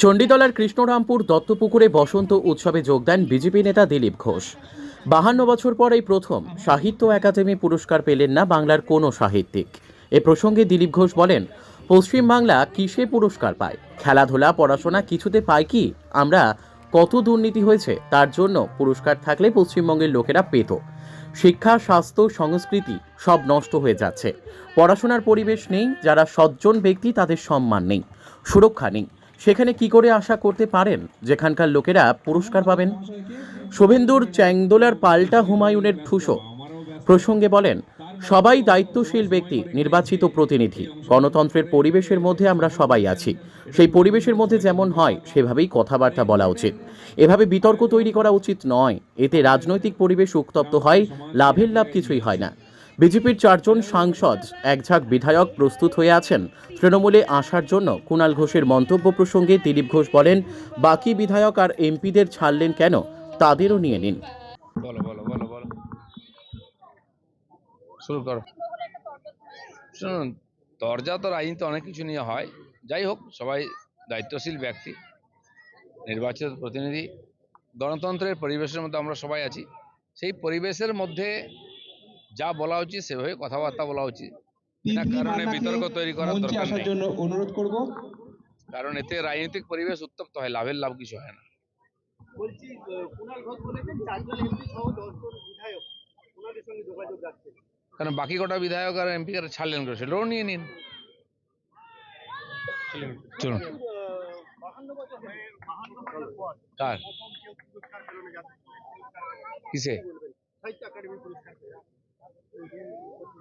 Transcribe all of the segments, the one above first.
চণ্ডীতলার কৃষ্ণরামপুর দত্তপুকুরে বসন্ত উৎসবে যোগ দেন বিজেপি নেতা দিলীপ ঘোষ। বাহান্ন বছর পর এই প্রথম সাহিত্য একাডেমি পুরস্কার পেলেন না বাংলার কোনো সাহিত্যিক। এ প্রসঙ্গে দিলীপ ঘোষ বলেন পশ্চিমবাংলা কিসে পুরস্কার পায়? খেলাধুলা, পড়াশোনা কিছুতে পায় কি? আমরা কত দুর্নীতি হয়েছে, তার জন্য পুরস্কার থাকলে পশ্চিমবঙ্গের লোকেরা পেত। শিক্ষা, স্বাস্থ্য, সংস্কৃতি সব নষ্ট হয়ে যাচ্ছে। পড়াশোনার পরিবেশ নেই, যারা সজ্জন ব্যক্তি তাদের সম্মান নেই, সুরক্ষা নেই। সেখানে কি করে আশা করতে পারেন যেখানকার লোকেরা পুরস্কার পাবেন? শুভেন্দুর চ্যাংদোলার পাল্টা হুমায়ুনের ঠুসো প্রসঙ্গে বলেন সবাই দায়িত্বশীল ব্যক্তি, নির্বাচিত প্রতিনিধি। গণতন্ত্রের পরিবেশের মধ্যে আমরা সবাই আছি। সেই পরিবেশের মধ্যে যেমন হয়, সেভাবেই কথাবার্তা বলা উচিত। এভাবে বিতর্ক তৈরি করা উচিত নয়। এতে রাজনৈতিক পরিবেশ উত্তপ্ত হয়, লাভের লাভ কিছুই হয় না। বিজেপির চারজন সাংসদ, একঝাঁক বিধায়ক প্রস্তুত হয়ে আছেন। তৃণমূলে আসার জন্য কুণাল ঘোষের মন্তব্য প্রসঙ্গে দিলীপ ঘোষ বলেন, বাকি বিধায়ক আর এমপিদের ছাড়লেন কেন? তাদেরও নিয়ে নিন। শুরু করো। শুনুন দরজা তো রাজনীতি অনেক কিছু নিয়ে হয়। যাই হোক সবাই দায়িত্বশীল ব্যক্তি নির্বাচিত প্রতিনিধি গণতন্ত্রের পরিবেশের মধ্যে আমরা সবাই আছি। সেই পরিবেশের মধ্যে যা বলা উচিত সেভাবে কথাবার্তা বলা উচিত। বিনা কারণে বিতর্ক তৈরি করার দরকার নেই। জন্য অনুরোধ করব। কারণ এতে রাজনৈতিক পরিবেশ উত্তপ্ত হয় লাভের লাভ কিছু হয় না। বলছি কুণাল ঘোষ বলেছেন চারজন এমপি সহ দশজন বিধায়ক ওনাদের সঙ্গে যোগাযোগ রাখছেন। কারণ বাকি কটা বিধায়ক আর এমপি ছাড়লেন করে সেটাও নিয়ে নিন। চলুন। কার? কিসে।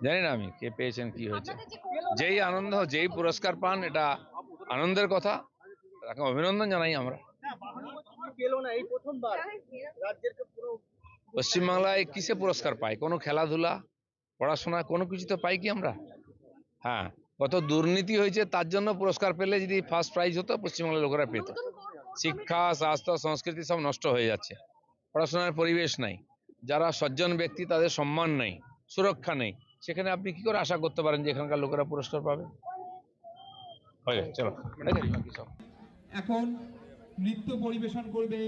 জানি না আমি, কে পেয়েছেন, কি হয়েছে। যেই আনন্দ, যেই পুরস্কার পান, এটা আনন্দের কথা। তাকে অভিনন্দন জানাই আমরা। পশ্চিমবাংলায় কিসে পুরস্কার পায়? কোনো খেলাধুলা? পড়াশোনা কোনো কিছু তো পাই কি আমরা? হ্যাঁ কত দুর্নীতি হয়েছে তার জন্য পুরস্কার পেলে যদি ফার্স্ট প্রাইজ হতো পশ্চিমবাংলার লোকেরা পেত। শিক্ষা স্বাস্থ্য সংস্কৃতি সব নষ্ট হয়ে যাচ্ছে। পড়াশোনার পরিবেশ নাই। যারা সজ্জন ব্যক্তি তাদের সম্মান নেই সুরক্ষা নেই। সেখানে আপনি কি করে আশা করতে পারেন যে এখানকার লোকেরা পুরস্কার পাবে? চলো। গেছে বাকি সব। এখন নৃত্য পরিবেশন করবে।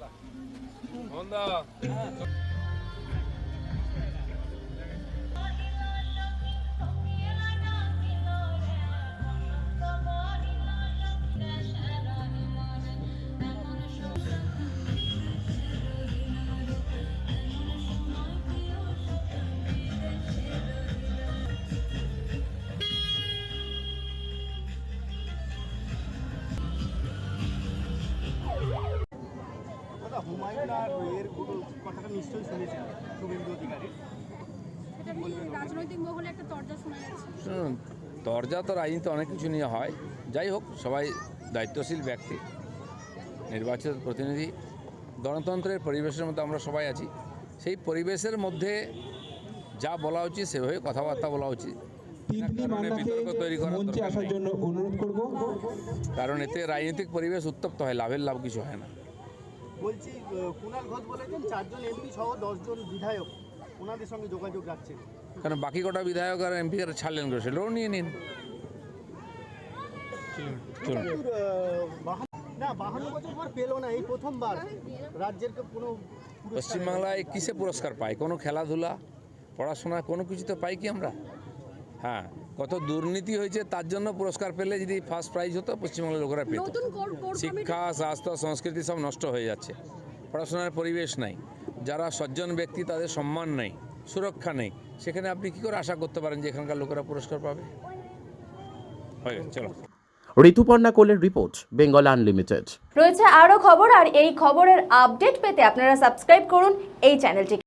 দাদা হুমায়ুন এর কথাটা নিশ্চয়ই শুনেছেন শুভেন্দু অধিকারী। রাজনৈতিক মহলে একটা তর্জা শোনা শুনুন দরজা তো রাজনীতি অনেক কিছু নিয়ে হয়। যাই হোক সবাই দায়িত্বশীল ব্যক্তি নির্বাচিত প্রতিনিধি গণতন্ত্রের পরিবেশের মধ্যে আমরা সবাই আছি। সেই পরিবেশের মধ্যে যা বলা উচিত সেভাবে কথাবার্তা বলা উচিত। তিতলি বিতর্ক তৈরি করার মঞ্চে আসার জন্য অনুরোধ করব। কারণ এতে রাজনৈতিক পরিবেশ উত্তপ্ত হয় লাভের লাভ কিছু হয় না। বলছি কুণাল ঘোষ বলেছেন চারজন এমপি সহ দশজন বিধায়ক ওনাদের সঙ্গে যোগাযোগ রাখছেন। কারণ বাকি কটা বিধায়ক আর এমপি আর ছাড়লেন করে সেটাও নিয়ে নিন। না বাহান্ন বছর পর পেল না এই প্রথমবার। রাজ্যের কোনো পশ্চিমবাংলায় কিসে পুরস্কার পাই কোনো খেলাধুলা পড়াশোনা কোনো কিছু তো পাই কি আমরা? হ্যাঁ। কত দুর্নীতি হয়েছে তার জন্য পুরস্কার পেলে যদি ফার্স্ট প্রাইজ হতো পশ্চিমবাংলার লোকেরা পেত। শিক্ষা স্বাস্থ্য সংস্কৃতি সব নষ্ট হয়ে যাচ্ছে। পড়াশোনার পরিবেশ নাই। যারা সজ্জন ব্যক্তি তাদের সম্মান নেই সুরক্ষা নেই। সেখানে আপনি কি করে আশা করতে পারেন যে এখানকার লোকেরা পুরস্কার পাবে? হয়ে গেছে চলো। ঋতুপর্ণা কোলের রিপোর্ট বেঙ্গল আনলিমিটেড। রয়েছে আরও খবর আর এই খবরের আপডেট পেতে আপনারা সাবস্ক্রাইব করুন এই চ্যানেলটিকে।